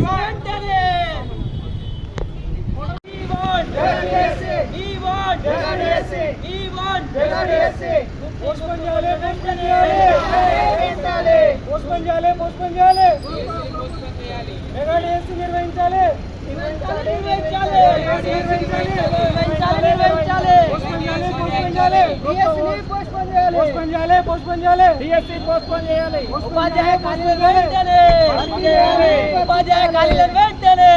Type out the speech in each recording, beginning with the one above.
Mega డిఎస్ని వెంటనే We want We want We want postpone చేయాలి వెంటనే పోస్ట్పోన్ చేయాలి పోస్ట్పోన్ చేయాలి మెగా డిఎస్సి నిర్వహించాలి పోస్ట్పోన్ చేయాలి పోస్ట్పోన్ చేయాలి డిఎస్సి పోస్ట్పోన్ చేయాలి ఉపాధ్యాయ ఖాళీలను వెంటనే ఉపాధ్యాయ ఖాళీలను వెంటనే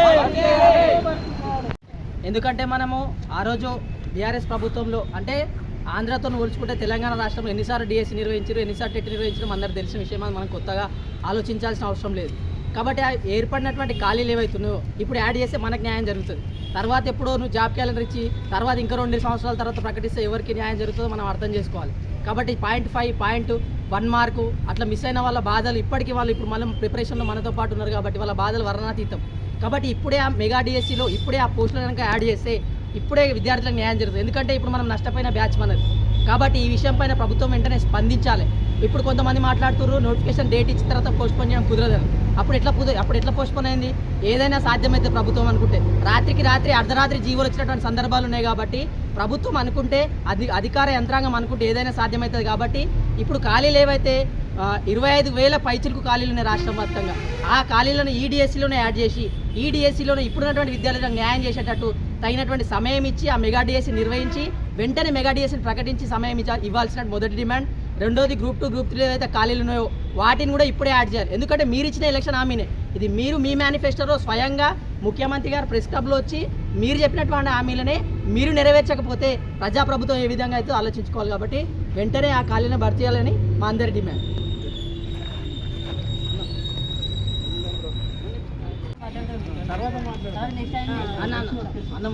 ఎందుకంటే మనము ఆ రోజు బీఆర్ఎస్ ప్రభుత్వంలో అంటే ఆంధ్రతో పోల్చుకుంటే తెలంగాణ రాష్ట్రంలో ఎన్నిసార్లు డిఎస్సి నిర్వహించారు ఎన్నిసార్లు టెట్ నిర్వహించడం అందరూ తెలిసిన విషయం మనం కొత్తగా ఆలోచించాల్సిన అవసరం లేదు. కాబట్టి ఏర్పడినటువంటి ఖాళీలు ఏవైతున్నాయో ఇప్పుడు యాడ్ చేస్తే మనకు న్యాయం జరుగుతుంది. తర్వాత ఎప్పుడో నువ్వు జాబ్ క్యాలెండర్ ఇచ్చి తర్వాత ఇంకా రెండు సంవత్సరాల తర్వాత ప్రకటిస్తే ఎవరికి న్యాయం జరుగుతుందో మనం అర్థం చేసుకోవాలి. కాబట్టి point five point one mark అట్లా మిస్ అయిన వాళ్ళ బాధలు ఇప్పటికీ వాళ్ళు ఇప్పుడు మళ్ళీ ప్రిపరేషన్లో మనతో పాటు ఉన్నారు కాబట్టి వాళ్ళ బాధలు వర్ణాతీతం కాబట్టి ఇప్పుడే ఆ మెగా డిఎస్సిలో ఇప్పుడే ఆ పోస్టులు కనుక యాడ్ చేస్తే ఇప్పుడే విద్యార్థులకు న్యాయం జరుగుతుంది. ఎందుకంటే ఇప్పుడు మనం నష్టపోయిన బ్యాచ్ మనది. కాబట్టి ఈ విషయం పైన ప్రభుత్వం వెంటనే స్పందించాలి. ఇప్పుడు కొంతమంది మాట్లాడుతున్నారు నోటిఫికేషన్ డేట్ ఇచ్చిన తర్వాత పోస్ట్పోన్ చేయడం కుదరదని అప్పుడు ఎట్లా కుదర అప్పుడు ఎట్లా పోస్ట్పోన్ అయింది? ఏదైనా సాధ్యమైతే ప్రభుత్వం అనుకుంటే. రాత్రికి రాత్రి అర్ధరాత్రి జీవోలు వచ్చినటువంటి సందర్భాలు ఉన్నాయి కాబట్టి ప్రభుత్వం అనుకుంటే అది అధికార యంత్రాంగం అనుకుంటే ఏదైనా సాధ్యమవుతుంది కాబట్టి ఇప్పుడు ఖాళీలు ఏవైతే ఇరవై ఐదు వేల పైచిలకు ఖాళీలు ఉన్నాయి రాష్ట్రం వ్యాప్తంగా ఆ ఖాళీలను ఈడిఎస్సీలోనే యాడ్ చేసి ఈడిఎస్సీలోనే ఇప్పుడున్నటువంటి విద్యార్థులకు న్యాయం చేసేటట్టు తగినటువంటి సమయం ఇచ్చి ఆ మెగా డిఎస్సీ నిర్వహించి వెంటనే మెగా డిఎస్సీని ప్రకటించి సమయం ఇవ్వాల్సిన మొదటి డిమాండ్. రెండోది గ్రూప్ టూ గ్రూప్ త్రీ ఏదైతే ఖాళీలు ఉన్నాయో వాటిని కూడా ఇప్పుడే యాడ్ చేయాలి. ఎందుకంటే మీరు ఇచ్చిన ఎలక్షన్ హామీనే. ఇది మీరు మీ మేనిఫెస్టోలో స్వయంగా ముఖ్యమంత్రి గారు ప్రెస్ క్లబ్లో వచ్చి మీరు చెప్పినటువంటి హామీలనే మీరు నెరవేర్చకపోతే ప్రజాప్రభుత్వం ఏ విధంగా అయితే ఆలోచించుకోవాలి కాబట్టి వెంటనే ఆ ఖాళీని భర్తీ చేయాలని మా అందరి డిమాండ్. అన్న అన్న.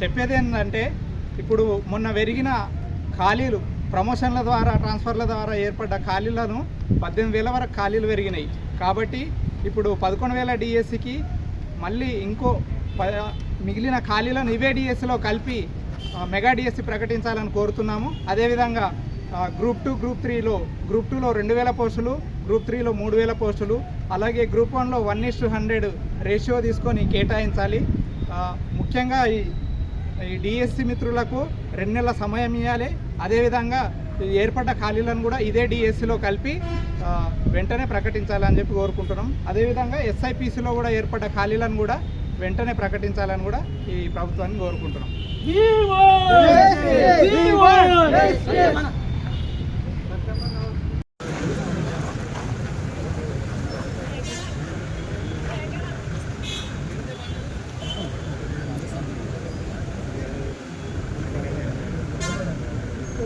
చెప్పేది ఏంటంటే ఇప్పుడు మొన్న పెరిగిన ఖాళీలు ప్రమోషన్ల ద్వారా ట్రాన్స్ఫర్ల ద్వారా ఏర్పడ్డ ఖాళీలను పద్దెనిమిది వేల వరకు ఖాళీలు పెరిగినాయి. కాబట్టి ఇప్పుడు పదకొండు వేల డిఎస్సికి మళ్ళీ ఇంకో మిగిలిన ఖాళీలను ఇవే డిఎస్సిలో కలిపి మెగా డిఎస్సి ప్రకటించాలని కోరుతున్నాము. అదేవిధంగా గ్రూప్ టూ గ్రూప్ త్రీలో గ్రూప్ టూలో రెండు వేల పోస్టులు గ్రూప్ త్రీలో మూడు వేల పోస్టులు అలాగే గ్రూప్ వన్లో one is to hundred ratio తీసుకొని కేటాయించాలి. ముఖ్యంగా ఈ ఈ డిఎస్సి మిత్రులకు రెండు నెలల సమయం ఇవ్వాలి అదేవిధంగా ఏర్పడ్డ ఖాళీలను కూడా ఇదే డిఎస్సిలో కలిపి వెంటనే ప్రకటించాలని చెప్పి కోరుకుంటున్నాం. అదేవిధంగా ఎస్ఐపిసిలో కూడా ఏర్పడ్డ ఖాళీలను కూడా వెంటనే ప్రకటించాలని కూడా ఈ ప్రభుత్వాన్ని కోరుకుంటున్నాం.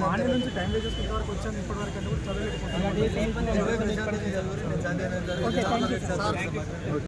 మార్నింగ్ నుంచి టైం వేస్ట్ చేసుకునే వరకు వచ్చాను ఇప్పటి వరకు అంటే కూడా చదవలేదు okay thank you